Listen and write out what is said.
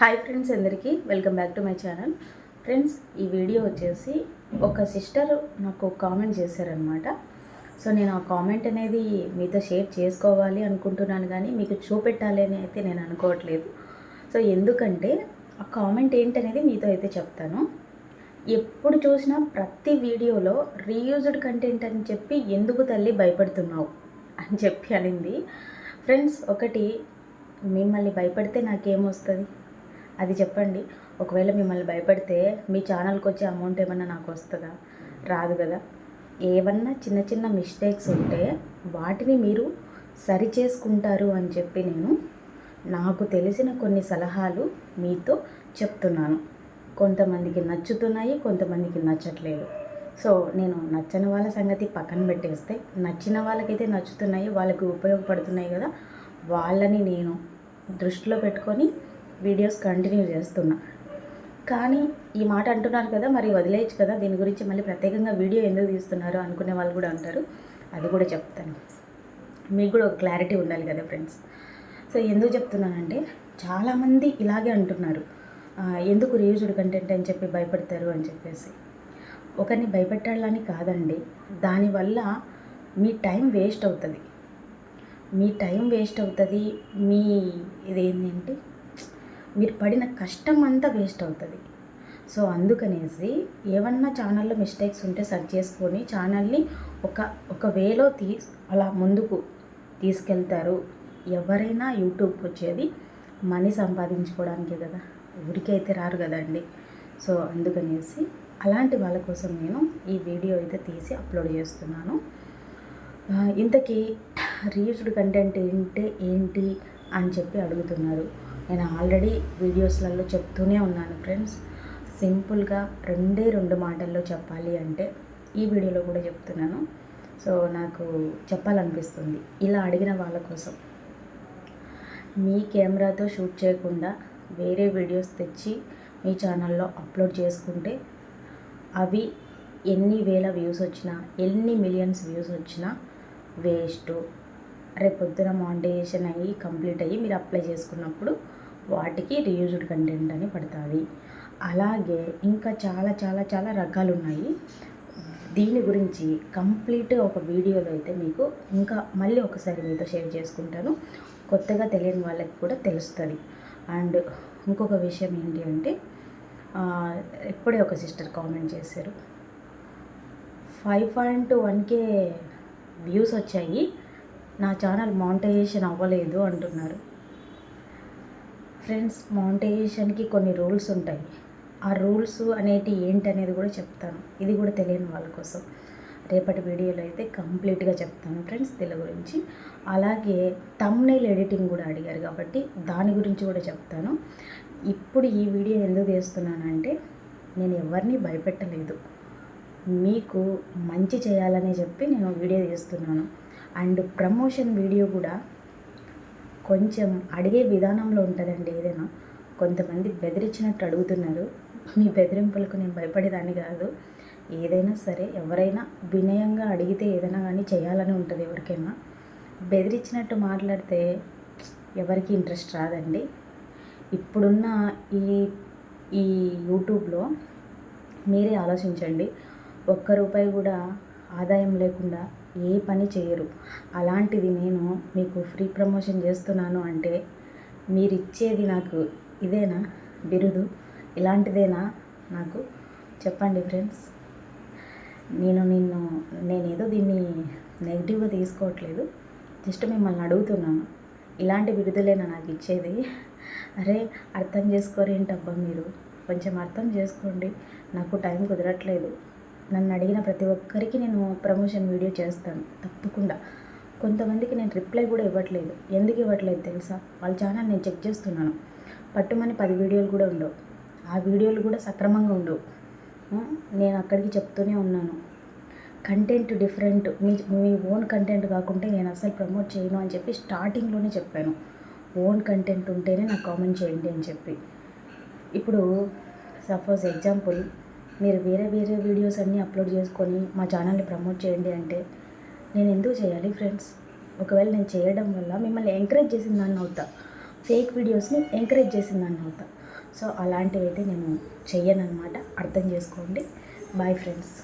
Hi friends అందరికీ welcome back to my channel. Friends ఈ video వచ్చేసి ఒక సిస్టర్ నాకు కామెంట్ చేశారనమాట సో నేను ఆ కామెంట్ అనేది మీతో షేర్ చేసుకోవాలి అనుకుంటున్నాను కానీ మీకు చూపెట్టాలి అని అయితే నేను అనుకోవట్లేదు. సో ఎందుకంటే ఆ కామెంట్ ఏంటనేది మీతో అయితే చెప్తాను. ఎప్పుడు చూసినా ప్రతి వీడియోలో రీయూజ్డ్ కంటెంట్ అని చెప్పి ఎందుకు తల్లి భయపడుతున్నావు అని చెప్పి అనింది. ఫ్రెండ్స్ ఒకటి మిమ్మల్ని భయపడితే నాకేమొస్తుంది అది చెప్పండి. ఒకవేళ మిమ్మల్ని భయపడితే మీ ఛానల్కి వచ్చే అమౌంట్ ఏమన్నా నాకు వస్తుందా? రాదు కదా. ఏమన్నా చిన్న చిన్న మిస్టేక్స్ ఉంటే వాటిని మీరు సరి చేసుకుంటారు అని చెప్పి నేను నాకు తెలిసిన కొన్ని సలహాలు మీతో చెప్తున్నాను. కొంతమందికి నచ్చుతున్నాయి కొంతమందికి నచ్చట్లేదు. సో నేను నచ్చని వాళ్ళ సంగతి పక్కన పెట్టేస్తే నచ్చిన వాళ్ళకైతే నచ్చుతున్నాయి వాళ్ళకి ఉపయోగపడుతున్నాయి కదా వాళ్ళని నేను దృష్టిలో పెట్టుకొని వీడియోస్ కంటిన్యూ చేస్తున్నా. కానీ ఈ మాట అంటున్నారు కదా మరి వదిలేయచ్చు కదా దీని గురించి మళ్ళీ ప్రత్యేకంగా వీడియో ఎందుకు తీస్తున్నారు అనుకునే వాళ్ళు కూడా అంటారు అది కూడా చెప్తాను. మీకు కూడా ఒక క్లారిటీ ఉండాలి కదా ఫ్రెండ్స్. సో ఎందుకు చెప్తున్నానంటే చాలామంది ఇలాగే అంటున్నారు. ఎందుకు రీయూజ్డ్ కంటెంట్ అని చెప్పి భయపడతారు అని చెప్పేసి. ఒకరిని భయపెట్టాలని కాదండి. దానివల్ల మీ టైం వేస్ట్ అవుతుంది. మీ టైం వేస్ట్ అవుతుంది. మీ ఇదేంటంటే మీరు పడిన కష్టం అంతా వేస్ట్ అవుతుంది. సో అందుకనేసి ఏమన్నా ఛానల్లో మిస్టేక్స్ ఉంటే సర్చ్ చేసుకొని ఛానల్ని ఒక ఒక వేలో తీ అలా ముందుకు తీసుకెళ్తారు. ఎవరైనా యూట్యూబ్కి వచ్చేది మనీ సంపాదించుకోవడానికే కదా. ఊరికైతే రారు కదండి. సో అందుకనేసి అలాంటి వాళ్ళ కోసం నేను ఈ వీడియో అయితే తీసి అప్లోడ్ చేస్తున్నాను. ఇంతకీ రీచ్డ్ కంటెంట్ ఏంటి ఏంటి అని చెప్పి అడుగుతున్నారు. నేను ఆల్రెడీ వీడియోస్లలో చెప్తూనే ఉన్నాను ఫ్రెండ్స్. సింపుల్గా రెండే రెండు మాటల్లో చెప్పాలి అంటే ఈ వీడియోలో కూడా చెప్తున్నాను. సో నాకు చెప్పాలనిపిస్తుంది. ఇలా అడిగిన వాళ్ళ కోసం. మీ కెమెరాతో షూట్ చేయకుండా వేరే వీడియోస్ తెచ్చి మీ ఛానల్లో అప్లోడ్ చేసుకుంటే అవి ఎన్ని వేల వ్యూస్ వచ్చినా ఎన్ని మిలియన్స్ వ్యూస్ వచ్చినా వేస్ట్. రేపొద్దున మానిటైజేషన్ అయ్యి కంప్లీట్ అయ్యి మీరు అప్లై చేసుకున్నప్పుడు వాటికి రీయూజ్డ్ కంటెంట్ అని పడుతుంది. అలాగే ఇంకా చాలా చాలా చాలా రకాలు ఉన్నాయి దీని గురించి కంప్లీట్ ఒక వీడియోలో అయితే మీకు ఇంకా మళ్ళీ ఒకసారి మీతో షేర్ చేసుకుంటాను. కొత్తగా తెలియని వాళ్ళకి కూడా తెలుస్తుంది. అండ్ ఇంకొక విషయం ఏంటి అంటే ఇప్పుడే ఒక సిస్టర్ కామెంట్ చేశారు. Five point one K views వచ్చాయి. నా ఛానల్ మానిటైజేషన్ అవ్వలేదు అంటున్నారు. ఫ్రెండ్స్ మౌంటైజేషన్కి కొన్ని రూల్స్ ఉంటాయి. ఆ రూల్స్ అనేటి ఏంటి అనేది కూడా చెప్తాను. ఇది కూడా తెలియని వాళ్ళ కోసం. రేపటి వీడియోలో అయితే కంప్లీట్గా చెప్తాను ఫ్రెండ్స్ దీని గురించి. అలాగే తమ్నైల్ ఎడిటింగ్ కూడా అడిగారు కాబట్టి దాని గురించి కూడా చెప్తాను. ఇప్పుడు ఈ వీడియో ఎందుకు తీస్తున్నానంటే నేను ఎవరిని భయపెట్టలేదు. మీకు మంచి చేయాలని చెప్పి నేను వీడియో తీస్తున్నాను. అండ్ ప్రమోషన్ వీడియో కూడా కొంచెం అడిగే విధానంలో ఉంటుందండి ఏదైనా. కొంతమంది బెదిరించినట్టు అడుగుతున్నారు. మీ బెదిరింపులకు నేను భయపడేదాన్ని కాదు. ఏదైనా సరే ఎవరైనా వినయంగా అడిగితే ఏదైనా కానీ చేయాలని ఉంటుంది ఎవరికైనా. బెదిరించినట్టు మాట్లాడితే ఎవరికి ఇంట్రెస్ట్ రాదండి. ఇప్పుడున్న ఈ ఈ యూట్యూబ్లో మీరే ఆలోచించండి. ఒక్క రూపాయి కూడా ఆదాయం లేకుండా ఏ పని చేయరు. అలాంటిది నేను మీకు ఫ్రీ ప్రమోషన్ చేస్తున్నాను అంటే మీరు ఇచ్చేది నాకు ఇదేనా? బిరుదు? ఇలాంటిదేనా? నాకు చెప్పండి ఫ్రెండ్స్. నేను నిన్ను నేనేదో దీన్ని నెగిటివ్గా తీసుకోవట్లేదు. జస్ట్ మిమ్మల్ని అడుగుతున్నాను. ఇలాంటి బిరుదులేనా నాకు ఇచ్చేది? అరే అర్థం చేసుకోరేంటబ్బా మీరు? కొంచెం అర్థం చేసుకోండి. నాకు టైం కుదరట్లేదు. నన్ను అడిగిన ప్రతి ఒక్కరికి నేను ప్రమోషన్ వీడియో చేస్తాను తప్పకుండా. కొంతమందికి నేను రిప్లై కూడా ఇవ్వట్లేదు. ఎందుకు ఇవ్వట్లేదు తెలుసా? వాళ్ళ ఛానల్ నేను చెక్ చేస్తున్నాను. పట్టుమని పది వీడియోలు కూడా ఉండవు. ఆ వీడియోలు కూడా సక్రమంగా ఉండవు. నేను అక్కడికి చెప్తూనే ఉన్నాను. Content different. మీ మీ ఓన్ కంటెంట్ కాకుంటే నేను అసలు ప్రమోట్ చేయను అని చెప్పి స్టార్టింగ్లోనే చెప్పాను. ఓన్ కంటెంట్ ఉంటేనే నాకు కామెంట్ చేయండి అని చెప్పి. ఇప్పుడు సపోజ్ ఎగ్జాంపుల్ మీరు వేరే వేరే వీడియోస్ అన్నీ అప్లోడ్ చేసుకొని మా ఛానల్ని ప్రమోట్ చేయండి అంటే నేను ఎందుకు చేయాలి ఫ్రెండ్స్ ఒకవేళ నేను చేయడం వల్ల మిమ్మల్ని ఎంకరేజ్ చేసిన దాన్ని అవుతా ఫేక్ వీడియోస్ని ఎంకరేజ్ చేసిందని అవుతా. సో అలాంటివి అయితే నేను చెయ్యనమాట అర్థం చేసుకోండి. Bye friends